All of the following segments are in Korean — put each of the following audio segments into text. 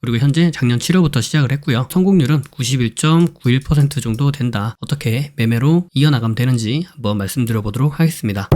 그리고 현재 작년 7월부터 시작을 했고요. 성공률은 91.91% 정도 된다. 어떻게 매매로 이어나가면 되는지 한번 말씀드려 보도록 하겠습니다.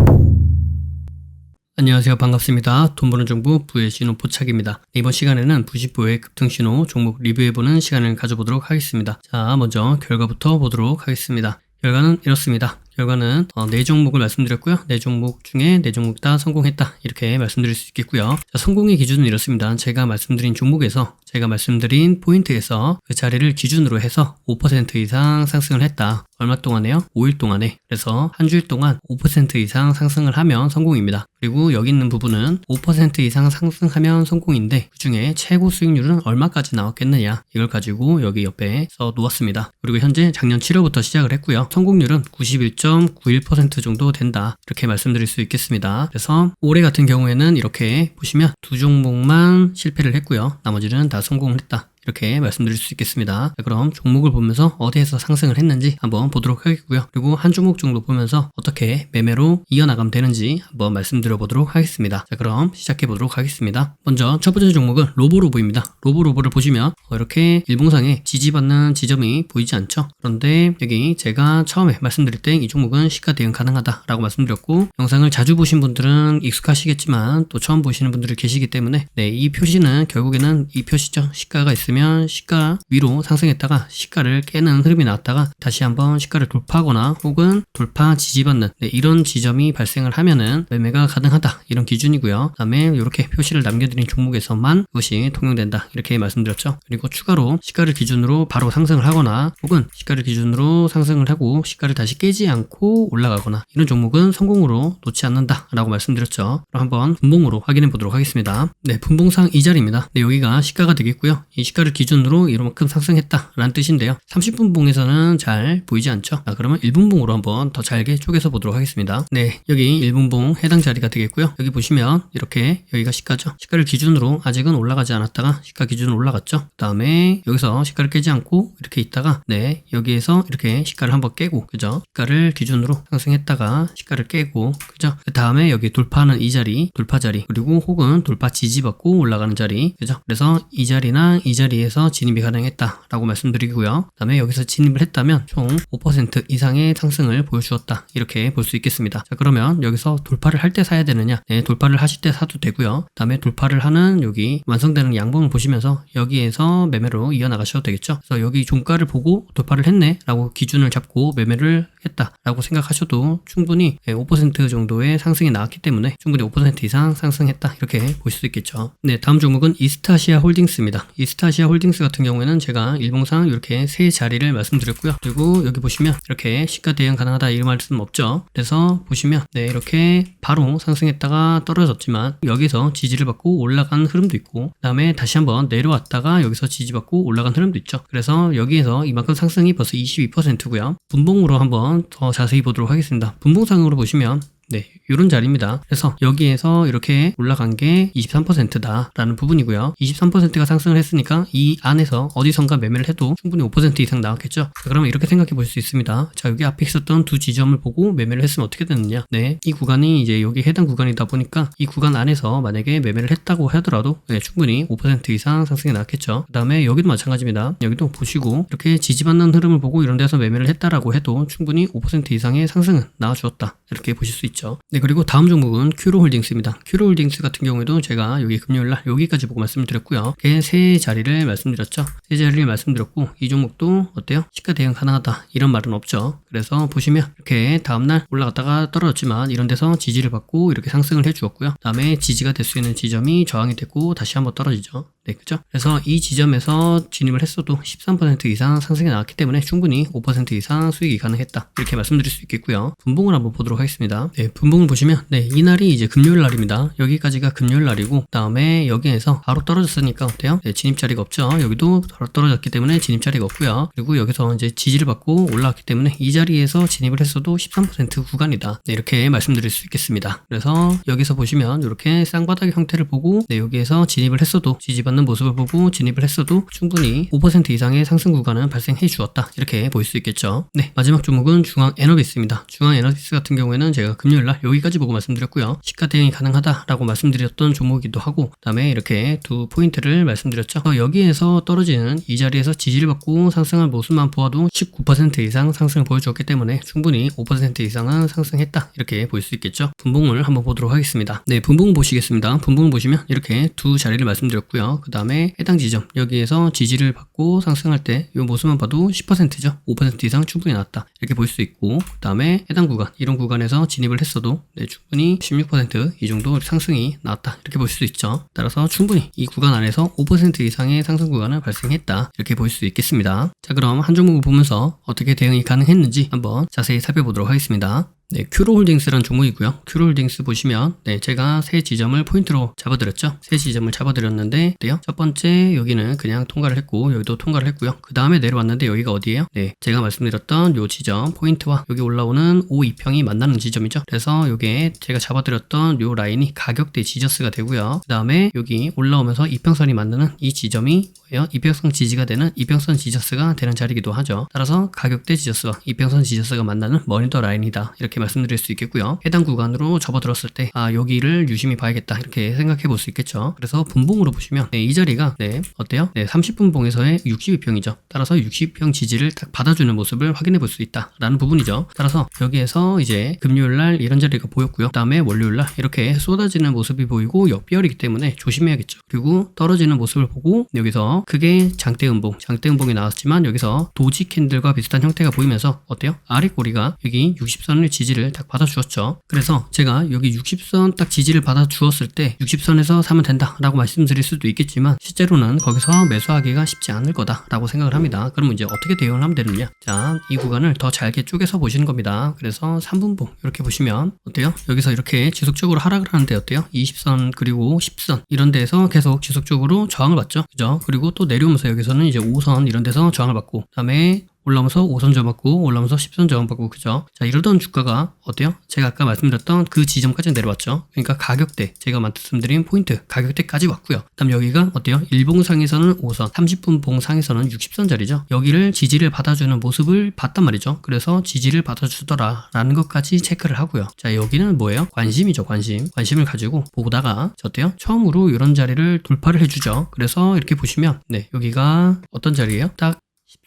안녕하세요. 반갑습니다. 돈 버는 정보 부의 신호 포착입니다. 이번 시간에는 부시보의 급등 신호 종목 리뷰해보는 시간을 가져보도록 하겠습니다. 자, 먼저 결과부터 보도록 하겠습니다. 결과는 이렇습니다. 결과는 어, 네 종목을 말씀드렸고요. 네 종목 중에 네 종목 다 성공했다. 이렇게 말씀드릴 수 있겠고요. 자, 성공의 기준은 이렇습니다. 제가 말씀드린 종목에서 제가 말씀드린 포인트에서 그 자리를 기준으로 해서 5% 이상 상승을 했다. 얼마 동안에요? 5일 동안에. 그래서 한 주일 동안 5% 이상 상승을 하면 성공입니다. 그리고 여기 있는 부분은 5% 이상 상승하면 성공인데 그 중에 최고 수익률은 얼마까지 나왔겠느냐 이걸 가지고 여기 옆에 써 놓았습니다. 그리고 현재 작년 7월부터 시작을 했고요. 성공률은 91.91% 정도 된다. 이렇게 말씀드릴 수 있겠습니다. 그래서 올해 같은 경우에는 이렇게 보시면 두 종목만 실패를 했고요. 나머지는 다 성공을 했다. 이렇게 말씀드릴 수 있겠습니다. 자, 그럼 종목을 보면서 어디에서 상승을 했는지 한번 보도록 하겠고요. 그리고 한 종목 정도 보면서 어떻게 매매로 이어나가면 되는지 한번 말씀드려 보도록 하겠습니다. 자, 그럼 시작해 보도록 하겠습니다. 먼저 첫 번째 종목은 로보로보입니다. 로보로보를 보시면 어, 이렇게 일봉상에 지지받는 지점이 보이지 않죠? 그런데 여기 제가 처음에 말씀드릴 때 이 종목은 시가 대응 가능하다라고 말씀드렸고 영상을 자주 보신 분들은 익숙하시겠지만 또 처음 보시는 분들이 계시기 때문에 네, 이 표시는 결국에는 이 표시죠. 시가가 있 으면 시가 위로 상승했다가 시가를 깨는 흐름이 나왔다가 다시 한번 시가를 돌파하거나 혹은 돌파 지지받는 네, 이런 지점이 발생을 하면은 매매가 가능하다 이런 기준이고요. 그다음에 이렇게 표시를 남겨드린 종목에서만 그것이 통용된다 이렇게 말씀드렸죠. 그리고 추가로 시가를 기준으로 바로 상승을 하거나 혹은 시가를 기준으로 상승을 하고 시가를 다시 깨지 않고 올라가거나 이런 종목은 성공으로 놓지 않는다 라고 말씀드렸죠. 그럼 한번 분봉으로 확인해 보도록 하겠습니다. 네, 분봉상 이 자리입니다. 네, 여기가 시가가 되겠고요. 이 시가 를 기준으로 이만큼 상승했다라는 뜻인데요. 30분 봉에서는 잘 보이지 않죠. 자, 그러면 1분 봉으로 한번 더 잘게 쪼개서 보도록 하겠습니다. 네, 여기 1분 봉 해당 자리가 되겠고요. 여기 보시면 이렇게 여기가 시가죠. 시가를 기준으로 아직은 올라가지 않았다가 시가 기준으로 올라갔죠. 그 다음에 여기서 시가를 깨지 않고 이렇게 있다가 네, 여기에서 이렇게 시가를 한번 깨고 그죠? 시가를 기준으로 상승했다가 시가를 깨고 그죠? 그 다음에 여기 돌파하는 이 자리, 돌파 자리 그리고 혹은 돌파 지지받고 올라가는 자리 그죠? 그래서 이 자리나 이 자리 에서 진입이 가능했다라고 말씀드리고요. 그 다음에 여기서 진입을 했다면 총 5% 이상의 상승을 보여주었다 이렇게 볼 수 있겠습니다. 자 그러면 여기서 돌파를 할 때 사야 되느냐? 네, 돌파를 하실 때 사도 되고요. 그 다음에 돌파를 하는 여기 완성되는 양봉을 보시면서 여기에서 매매로 이어나가셔도 되겠죠. 그래서 여기 종가를 보고 돌파를 했네라고 기준을 잡고 매매를 했다라고 생각하셔도 충분히 5% 정도의 상승이 나왔기 때문에 충분히 5% 이상 상승했다 이렇게 보실 수 있겠죠. 네, 다음 종목은 이스타시아 홀딩스입니다. 이스타시아 홀딩스 같은 경우에는 제가 일봉상 이렇게 세 자리를 말씀드렸고요. 그리고 여기 보시면 이렇게 시가 대응 가능하다 이런 말씀 없죠. 그래서 보시면 네, 이렇게 바로 상승했다가 떨어졌지만 여기서 지지를 받고 올라간 흐름도 있고 그다음에 다시 한번 내려왔다가 여기서 지지받고 올라간 흐름도 있죠. 그래서 여기에서 이만큼 상승이 벌써 22%고요. 분봉으로 한번 더 자세히 보도록 하겠습니다. 분봉상으로 보시면 네, 이런 자리입니다. 그래서 여기에서 이렇게 올라간 게 23%다라는 부분이고요. 23%가 상승을 했으니까 이 안에서 어디선가 매매를 해도 충분히 5% 이상 나왔겠죠. 그러면 이렇게 생각해 볼 수 있습니다. 자, 여기 앞에 있었던 두 지점을 보고 매매를 했으면 어떻게 되느냐? 네, 이 구간이 이제 여기 해당 구간이다 보니까 이 구간 안에서 만약에 매매를 했다고 하더라도 네, 충분히 5% 이상 상승이 나왔겠죠. 그 다음에 여기도 마찬가지입니다. 여기도 보시고 이렇게 지지받는 흐름을 보고 이런 데서 매매를 했다라고 해도 충분히 5% 이상의 상승은 나와주었다. 이렇게 보실 수 있죠. 네, 그리고 다음 종목은 큐로홀딩스입니다. 큐로홀딩스 같은 경우에도 제가 여기 금요일 날 여기까지 보고 말씀드렸고요. 세 자리를 말씀드렸죠. 세 자리를 말씀드렸고 이 종목도 어때요? 시가 대응 가능하다 이런 말은 없죠. 그래서 보시면 이렇게 다음 날 올라갔다가 떨어졌지만 이런 데서 지지를 받고 이렇게 상승을 해주었고요. 다음에 지지가 될 수 있는 지점이 저항이 됐고 다시 한번 떨어지죠. 네, 그죠? 그래서 이 지점에서 진입을 했어도 13% 이상 상승이 나왔기 때문에 충분히 5% 이상 수익이 가능했다. 이렇게 말씀드릴 수 있겠고요. 분봉을 한번 보도록 하겠습니다. 네, 분봉을 보시면 네, 이날이 이제 금요일 날입니다. 여기까지가 금요일 날이고 다음에 여기에서 바로 떨어졌으니까 어때요? 네, 진입 자리가 없죠. 여기도 바로 떨어졌기 때문에 진입 자리가 없고요. 그리고 여기서 이제 지지를 받고 올라왔기 때문에 이 자리에서 진입을 했어도 13% 구간이다. 네, 이렇게 말씀드릴 수 있겠습니다. 그래서 여기서 보시면 이렇게 쌍바닥의 형태를 보고 네, 여기에서 진입을 했어도 지지받 받는 모습을 보고 진입을 했어도 충분히 5% 이상의 상승 구간은 발생해 주었다. 이렇게 볼 수 있겠죠. 네, 마지막 종목은 중앙 에너비스입니다. 중앙 에너비스 같은 경우에는 제가 금요일 날 여기까지 보고 말씀드렸고요. 시가 대응이 가능하다라고 말씀드렸던 종목이기도 하고 그다음에 이렇게 두 포인트를 말씀드렸죠. 어, 여기에서 떨어지는 이 자리에서 지지를 받고 상승할 모습만 보아도 19% 이상 상승을 보여주었기 때문에 충분히 5% 이상은 상승했다. 이렇게 볼 수 있겠죠. 분봉을 한번 보도록 하겠습니다. 네, 분봉 보시겠습니다. 분봉 보시면 이렇게 두 자리를 말씀드렸고요. 그 다음에 해당 지점 여기에서 지지를 받고 상승할 때 이 모습만 봐도 10%죠. 5% 이상 충분히 나왔다. 이렇게 볼 수 있고 그 다음에 해당 구간 이런 구간에서 진입을 했어도 네, 충분히 16%이 정도 상승이 나왔다. 이렇게 볼 수 있죠. 따라서 충분히 이 구간 안에서 5% 이상의 상승 구간을 발생했다. 이렇게 볼 수 있겠습니다. 자 그럼 한 종목을 보면서 어떻게 대응이 가능했는지 한번 자세히 살펴보도록 하겠습니다. 네, 큐로홀딩스라는 종목이고요. 큐로홀딩스 보시면 네, 제가 세 지점을 포인트로 잡아드렸죠. 세 지점을 잡아드렸는데 어때요? 첫 번째 여기는 그냥 통과를 했고 여기도 통과를 했고요. 그 다음에 내려왔는데 여기가 어디예요? 네, 제가 말씀드렸던 요 지점 포인트와 여기 올라오는 O 2평이 만나는 지점이죠. 그래서 요게 제가 잡아드렸던 요 라인이 가격대 지저스가 되고요. 그 다음에 여기 올라오면서 이평선이 만드는 이 지점이 뭐예요? 이평선 지지가 되는 이평선 지저스가 되는 자리이기도 하죠. 따라서 가격대 지저스와 이평선 지저스가 만나는 머니터 라인이다. 이렇게 말씀드릴 수 있겠고요. 해당 구간으로 접어들었을 때, 아, 여기를 유심히 봐야겠다. 이렇게 생각해 볼 수 있겠죠. 그래서 분봉으로 보시면, 네, 이 자리가, 네, 어때요? 네, 30분봉에서의 62평이죠. 따라서 60평 지지를 딱 받아주는 모습을 확인해 볼 수 있다. 라는 부분이죠. 따라서 여기에서 이제 금요일 날 이런 자리가 보였고요. 그 다음에 월요일 날 이렇게 쏟아지는 모습이 보이고 역비열이기 때문에 조심해야겠죠. 그리고 떨어지는 모습을 보고 여기서 크게 장대 음봉, 장대 음봉이 나왔지만 여기서 도지 캔들과 비슷한 형태가 보이면서 어때요? 아래 꼬리가 여기 60선을 지지 지지를 딱 받아주었죠. 그래서 제가 여기 60선 딱 지지를 받아주었을 때 60선에서 사면 된다 라고 말씀드릴 수도 있겠지만 실제로는 거기서 매수하기가 쉽지 않을 거다 라고 생각을 합니다. 그러면 이제 어떻게 대응을 하면 되느냐? 자, 이 구간을 더 잘게 쪼개서 보시는 겁니다. 그래서 3분봉 이렇게 보시면 어때요? 여기서 이렇게 지속적으로 하락을 하는데 어때요? 20선 그리고 10선 이런 데에서 계속 지속적으로 저항을 받죠. 그죠? 그리고 또 내려오면서 여기서는 이제 5선 이런 데서 저항을 받고 그다음에 올라오면서 5선 저받고 올라오면서 10선 저받고 그죠? 자 이러던 주가가 어때요? 제가 아까 말씀드렸던 그 지점까지 내려왔죠. 그러니까 가격대 제가 말씀드린 포인트 가격대까지 왔고요. 그다음 여기가 어때요? 일봉상에서는 5선, 30분 봉상에서는 60선 자리죠. 여기를 지지를 받아주는 모습을 봤단 말이죠. 그래서 지지를 받아주더라라는 것까지 체크를 하고요. 자 여기는 뭐예요? 관심이죠, 관심. 관심을 가지고 보다가 어때요? 처음으로 이런 자리를 돌파를 해주죠. 그래서 이렇게 보시면 네 여기가 어떤 자리예요? 딱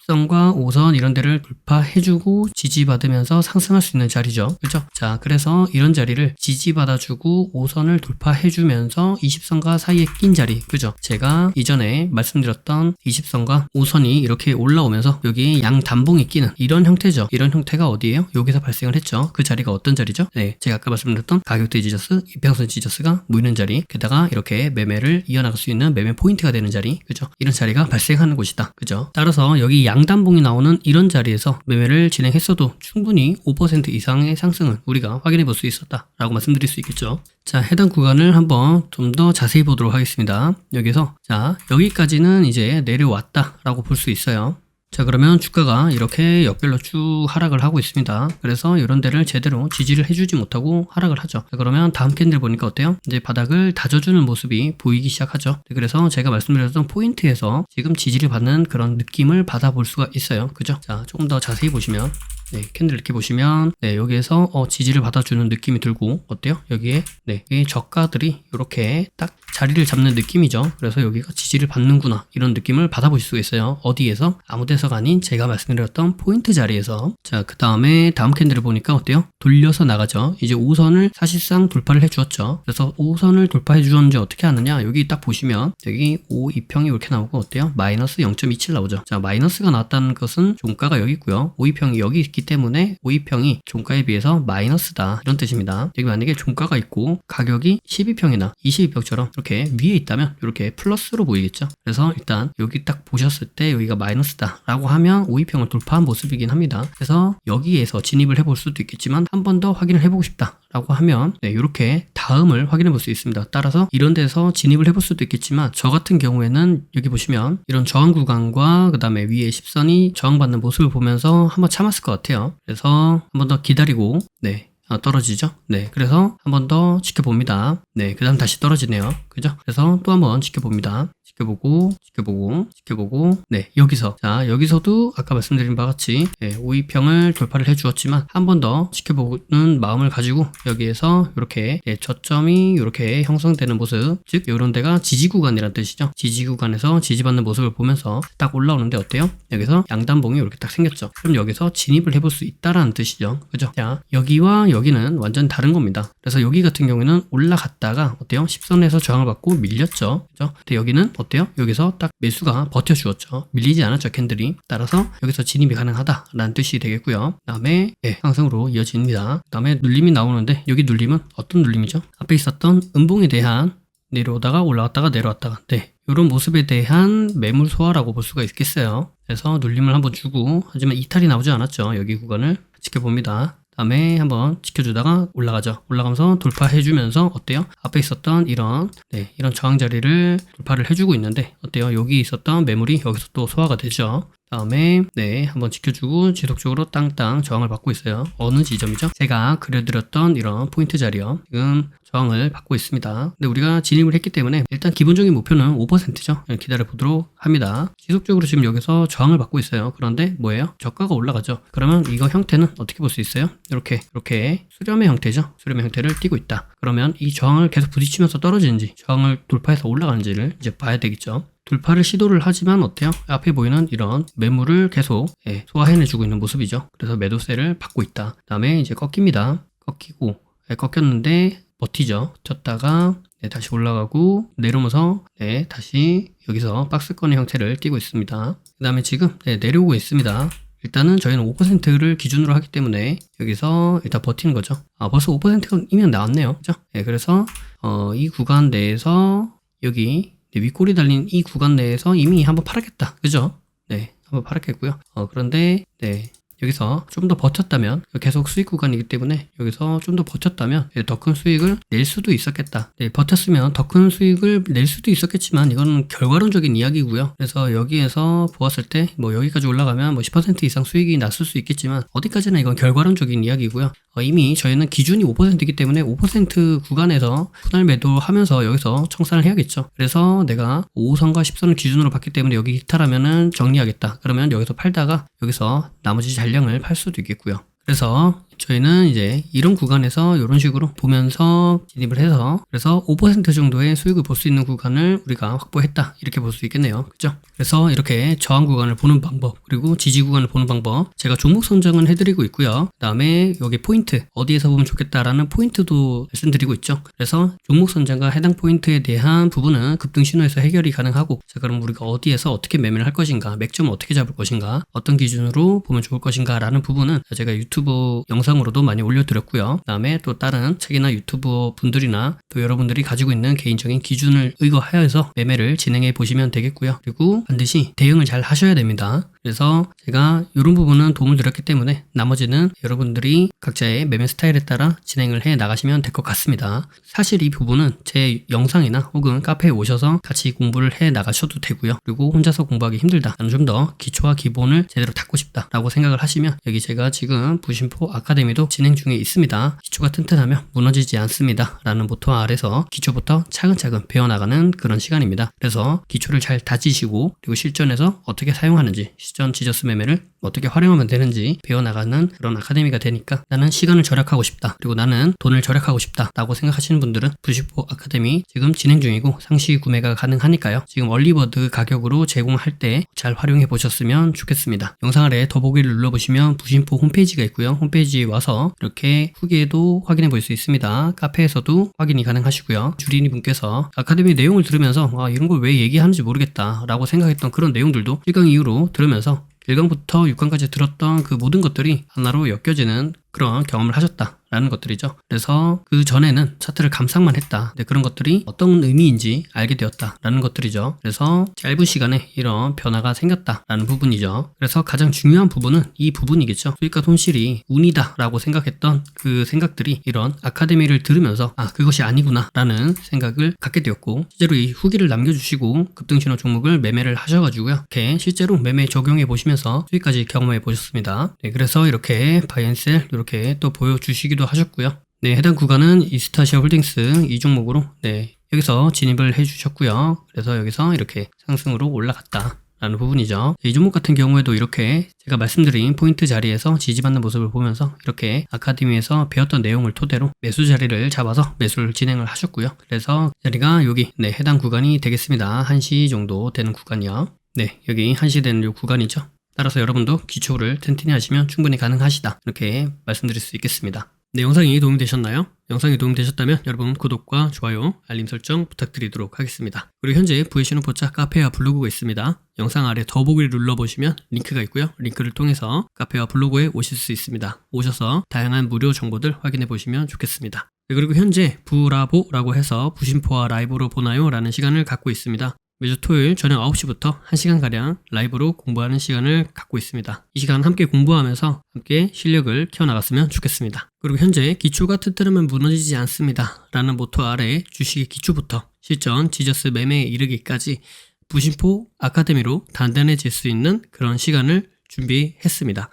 10선과 5선 이런 데를 돌파해주고 지지받으면서 상승할 수 있는 자리죠. 그죠? 자, 그래서 이런 자리를 지지받아주고 5선을 돌파해주면서 20선과 사이에 낀 자리. 그죠? 제가 이전에 말씀드렸던 20선과 5선이 이렇게 올라오면서 여기 양 단봉이 끼는 이런 형태죠. 이런 형태가 어디예요? 여기서 발생을 했죠. 그 자리가 어떤 자리죠? 네, 제가 아까 말씀드렸던 가격대 지저스, 이평선 지저스가 모이는 자리. 게다가 이렇게 매매를 이어나갈 수 있는 매매 포인트가 되는 자리. 그죠? 이런 자리가 발생하는 곳이다. 그죠? 따라서 여기 양 양단봉이 나오는 이런 자리에서 매매를 진행했어도 충분히 5% 이상의 상승은 우리가 확인해 볼 수 있었다 라고 말씀드릴 수 있겠죠. 자 해당 구간을 한번 좀 더 자세히 보도록 하겠습니다. 여기서 자 여기까지는 이제 내려왔다 라고 볼 수 있어요 자 그러면 주가가 이렇게 역별로 쭉 하락을 하고 있습니다. 그래서 이런 데를 제대로 지지를 해주지 못하고 하락을 하죠. 자, 그러면 다음 캔들 보니까 어때요? 이제 바닥을 다져주는 모습이 보이기 시작하죠. 네, 그래서 제가 말씀드렸던 포인트에서 지금 지지를 받는 그런 느낌을 받아볼 수가 있어요. 그죠? 자 조금 더 자세히 보시면 네, 캔들 이렇게 보시면 네, 여기에서 어, 지지를 받아주는 느낌이 들고 어때요? 여기에 네, 이 저가들이 이렇게 딱 자리를 잡는 느낌이죠. 그래서 여기가 지지를 받는구나 이런 느낌을 받아보실 수가 있어요. 어디에서? 아무 데서가 아닌 제가 말씀드렸던 포인트 자리에서 자, 그 다음에 다음 캔들을 보니까 어때요? 돌려서 나가죠. 이제 5선을 사실상 돌파를 해주었죠. 그래서 5선을 돌파해 주었는지 어떻게 하느냐? 여기 딱 보시면 여기 5, 2평이 이렇게 나오고 어때요? 마이너스 0.27 나오죠. 자, 마이너스가 나왔다는 것은 종가가 여기 있고요. 5, 2평이 여기 있기 때문에 5, 2평이 종가에 비해서 마이너스다. 이런 뜻입니다. 여기 만약에 종가가 있고 가격이 12평이나 22평처럼 이렇게 위에 있다면 이렇게 플러스로 보이겠죠. 그래서 일단 여기 딱 보셨을 때 여기가 마이너스다 라고 하면 5, 2평을 돌파한 모습이긴 합니다. 그래서 여기에서 진입을 해볼 수도 있겠지만 한 번 더 확인을 해보고 싶다 라고 하면 네, 이렇게 다음을 확인해 볼 수 있습니다. 따라서 이런 데서 진입을 해볼 수도 있겠지만 저 같은 경우에는 여기 보시면 이런 저항 구간과 그 다음에 위에 10선이 저항받는 모습을 보면서 한번 참았을 것 같아요. 그래서 한번 더 기다리고 네 어, 떨어지죠? 네. 그래서 한 번 더 지켜봅니다. 네. 그 다음 다시 떨어지네요. 그죠? 그래서 또 한 번 지켜봅니다. 지켜보고 지켜보고 지켜보고. 네 여기서. 자 여기서도 아까 말씀드린 바와 같이 네, 5위평을 돌파를 해주었지만 한 번 더 지켜보는 마음을 가지고 여기에서 이렇게 네, 저점이 이렇게 형성되는 모습. 즉 이런 데가 지지 구간이란 뜻이죠. 지지 구간에서 지지받는 모습을 보면서 딱 올라오는데 어때요? 여기서 양단봉이 이렇게 딱 생겼죠. 그럼 여기서 진입을 해볼 수 있다라는 뜻이죠. 그죠? 자 여기와 여기는 완전 다른 겁니다. 그래서 여기 같은 경우에는 올라갔다가 어때요? 10선에서 저항을 받고 밀렸죠. 그죠? 근데 여기는 어때요? 여기서 딱 매수가 버텨주었죠. 밀리지 않았죠 캔들이. 따라서 여기서 진입이 가능하다라는 뜻이 되겠고요. 그 다음에 예, 상승으로 이어집니다. 그 다음에 눌림이 나오는데 여기 눌림은 어떤 눌림이죠? 앞에 있었던 음봉에 대한 내려오다가 올라왔다가 내려왔다가 네 이런 모습에 대한 매물 소화라고 볼 수가 있겠어요. 그래서 눌림을 한번 주고 하지만 이탈이 나오지 않았죠. 여기 구간을 지켜봅니다 다음에 한번 지켜주다가 올라가죠. 올라가면서 돌파해주면서 어때요? 앞에 있었던 이런 네, 이런 저항 자리를 돌파를 해주고 있는데 어때요? 여기 있었던 매물이 여기서 또 소화가 되죠. 다음에 네 한번 지켜주고 지속적으로 땅땅 저항을 받고 있어요. 어느 지점이죠? 제가 그려드렸던 이런 포인트 자리요. 지금 저항을 받고 있습니다. 근데 우리가 진입을 했기 때문에 일단 기본적인 목표는 5%죠. 기다려 보도록 합니다. 지속적으로 지금 여기서 저항을 받고 있어요. 그런데 뭐예요? 저가가 올라가죠. 그러면 이거 형태는 어떻게 볼 수 있어요? 이렇게 이렇게 수렴의 형태죠. 수렴의 형태를 띠고 있다. 그러면 이 저항을 계속 부딪히면서 떨어지는지 저항을 돌파해서 올라가는지를 이제 봐야 되겠죠. 돌파를 시도를 하지만 어때요? 앞에 보이는 이런 매물을 계속 예, 소화해내주고 있는 모습이죠. 그래서 매도세를 받고 있다. 그 다음에 이제 꺾입니다. 꺾이고 예, 꺾였는데 버티죠. 쳤다가 네, 다시 올라가고 내려오면서 네, 다시 여기서 박스권의 형태를 띠고 있습니다. 그 다음에 지금 네, 내려오고 있습니다. 일단은 저희는 5%를 기준으로 하기 때문에 여기서 일단 버티는 거죠. 아 벌써 5%이면 나왔네요. 그죠? 네, 그래서 어, 이 구간 내에서 여기 네, 윗골이 달린 이 구간 내에서 이미 한번 팔았겠다. 그죠? 네, 한번 팔았겠고요. 어, 그런데 네, 여기서 좀 더 버텼다면 계속 수익 구간이기 때문에 여기서 좀 더 버텼다면 더 큰 수익을 낼 수도 있었겠다. 네, 버텼으면 더 큰 수익을 낼 수도 있었겠지만 이건 결과론적인 이야기고요. 그래서 여기에서 보았을 때 뭐 여기까지 올라가면 뭐 10% 이상 수익이 났을 수 있겠지만 어디까지나 이건 결과론적인 이야기고요. 어, 이미 저희는 기준이 5%이기 때문에 5% 구간에서 분할 매도하면서 여기서 청산을 해야겠죠. 그래서 내가 5선과 10선을 기준으로 봤기 때문에 여기 이탈하면은 정리하겠다. 그러면 여기서 팔다가 여기서 나머지 잔량을 팔 수도 있겠고요. 그래서 저희는 이제 이런 구간에서 이런 식으로 보면서 진입을 해서 그래서 5% 정도의 수익을 볼 수 있는 구간을 우리가 확보했다. 이렇게 볼 수 있겠네요. 그죠? 그래서 이렇게 저항 구간을 보는 방법 그리고 지지 구간을 보는 방법 제가 종목 선정은 해드리고 있고요. 그 다음에 여기 포인트 어디에서 보면 좋겠다라는 포인트도 말씀드리고 있죠. 그래서 종목 선정과 해당 포인트에 대한 부분은 급등 신호에서 해결이 가능하고 자 그럼 우리가 어디에서 어떻게 매매를 할 것인가 맥점을 어떻게 잡을 것인가 어떤 기준으로 보면 좋을 것인가 라는 부분은 제가 유튜브 영상 영상으로도 많이 올려드렸고요. 그 다음에 또 다른 책이나 유튜버 분들이나 또 여러분들이 가지고 있는 개인적인 기준을 의거하여서 매매를 진행해 보시면 되겠고요. 그리고 반드시 대응을 잘 하셔야 됩니다. 그래서 제가 이런 부분은 도움을 드렸기 때문에 나머지는 여러분들이 각자의 매매 스타일에 따라 진행을 해 나가시면 될 것 같습니다. 사실 이 부분은 제 영상이나 혹은 카페에 오셔서 같이 공부를 해 나가셔도 되고요. 그리고 혼자서 공부하기 힘들다. 나는 좀 더 기초와 기본을 제대로 닦고 싶다라고 생각을 하시면 여기 제가 지금 부심포 아카데미 도 진행 중에 있습니다. 기초가 튼튼하면 무너지지 않습니다. 라는 모토 아래서 기초부터 차근차근 배워나가는 그런 시간입니다. 그래서 기초를 잘 다지시고 그리고 실전에서 어떻게 사용하는지 시전 지저스 매매를 어떻게 활용하면 되는지 배워나가는 그런 아카데미가 되니까 나는 시간을 절약하고 싶다. 그리고 나는 돈을 절약하고 싶다. 라고 생각하시는 분들은 부시포 아카데미 지금 진행 중이고 상시 구매가 가능하니까요. 지금 얼리버드 가격으로 제공할 때 잘 활용해 보셨으면 좋겠습니다. 영상 아래 더보기를 눌러보시면 부심포 홈페이지가 있고요. 홈페이지에 와서 이렇게 후기에도 확인해 볼 수 있습니다. 카페에서도 확인이 가능하시고요. 주린이 분께서 아카데미 내용을 들으면서 아, 이런 걸 왜 얘기하는지 모르겠다 라고 생각했던 그런 내용들도 1강 이후로 들으면서 1강부터 6강까지 들었던 그 모든 것들이 하나로 엮여지는 그런 경험을 하셨다. 라는 것들이죠. 그래서 그 전에는 차트를 감상만 했다. 네, 그런 것들이 어떤 의미인지 알게 되었다. 라는 것들이죠. 그래서 짧은 시간에 이런 변화가 생겼다. 라는 부분이죠. 그래서 가장 중요한 부분은 이 부분이겠죠. 수익과 손실이 운이다. 라고 생각했던 그 생각들이 이런 아카데미를 들으면서 아, 그것이 아니구나. 라는 생각을 갖게 되었고, 실제로 이 후기를 남겨주시고 급등신호 종목을 매매를 하셔가지고요. 이렇게 실제로 매매 적용해 보시면서 수익까지 경험해 보셨습니다. 네, 그래서 이렇게 바이앤셀 이렇게 또 보여주시기도 하셨고요. 네, 해당 구간은 이스타시아 홀딩스 이 종목으로 네, 여기서 진입을 해주셨고요. 그래서 여기서 이렇게 상승으로 올라갔다. 라는 부분이죠. 이 종목 같은 경우에도 이렇게 제가 말씀드린 포인트 자리에서 지지받는 모습을 보면서 이렇게 아카데미에서 배웠던 내용을 토대로 매수 자리를 잡아서 매수를 진행을 하셨고요. 그래서 자리가 여기 네, 해당 구간이 되겠습니다. 1시 정도 되는 구간이요. 네, 여기 1시 되는 요 구간이죠. 따라서 여러분도 기초를 튼튼히 하시면 충분히 가능하시다. 이렇게 말씀드릴 수 있겠습니다. 네, 영상이 도움이 되셨나요? 영상이 도움이 되셨다면 여러분 구독과 좋아요, 알림 설정 부탁드리도록 하겠습니다. 그리고 현재 부에시노 포차 카페와 블로그가 있습니다. 영상 아래 더보기를 눌러보시면 링크가 있고요. 링크를 통해서 카페와 블로그에 오실 수 있습니다. 오셔서 다양한 무료 정보들 확인해 보시면 좋겠습니다. 네, 그리고 현재 부라보라고 해서 부심포와 라이브로 보나요? 라는 시간을 갖고 있습니다. 매주 토요일 저녁 9시부터 1시간가량 라이브로 공부하는 시간을 갖고 있습니다. 이 시간 함께 공부하면서 함께 실력을 키워나갔으면 좋겠습니다. 그리고 현재 기초가 튼튼하면 무너지지 않습니다. 라는 모토 아래 주식의 기초부터 실전 지저스 매매에 이르기까지 부심포 아카데미로 단단해질 수 있는 그런 시간을 준비했습니다.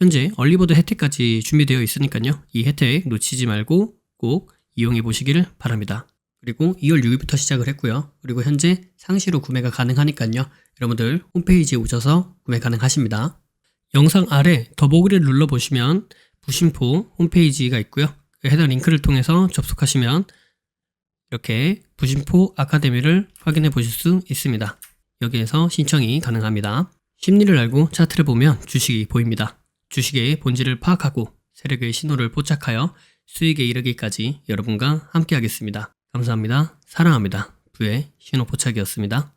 현재 얼리버드 혜택까지 준비되어 있으니까요. 이 혜택 놓치지 말고 꼭 이용해 보시기를 바랍니다. 그리고 2월 6일부터 시작을 했고요. 그리고 현재 상시로 구매가 가능하니까요. 여러분들 홈페이지에 오셔서 구매 가능하십니다. 영상 아래 더보기를 눌러보시면 부심포 홈페이지가 있고요. 그 해당 링크를 통해서 접속하시면 이렇게 부심포 아카데미를 확인해 보실 수 있습니다. 여기에서 신청이 가능합니다. 심리를 알고 차트를 보면 주식이 보입니다. 주식의 본질을 파악하고 세력의 신호를 포착하여 수익에 이르기까지 여러분과 함께 하겠습니다. 감사합니다. 사랑합니다. 부의 신호 포착이었습니다.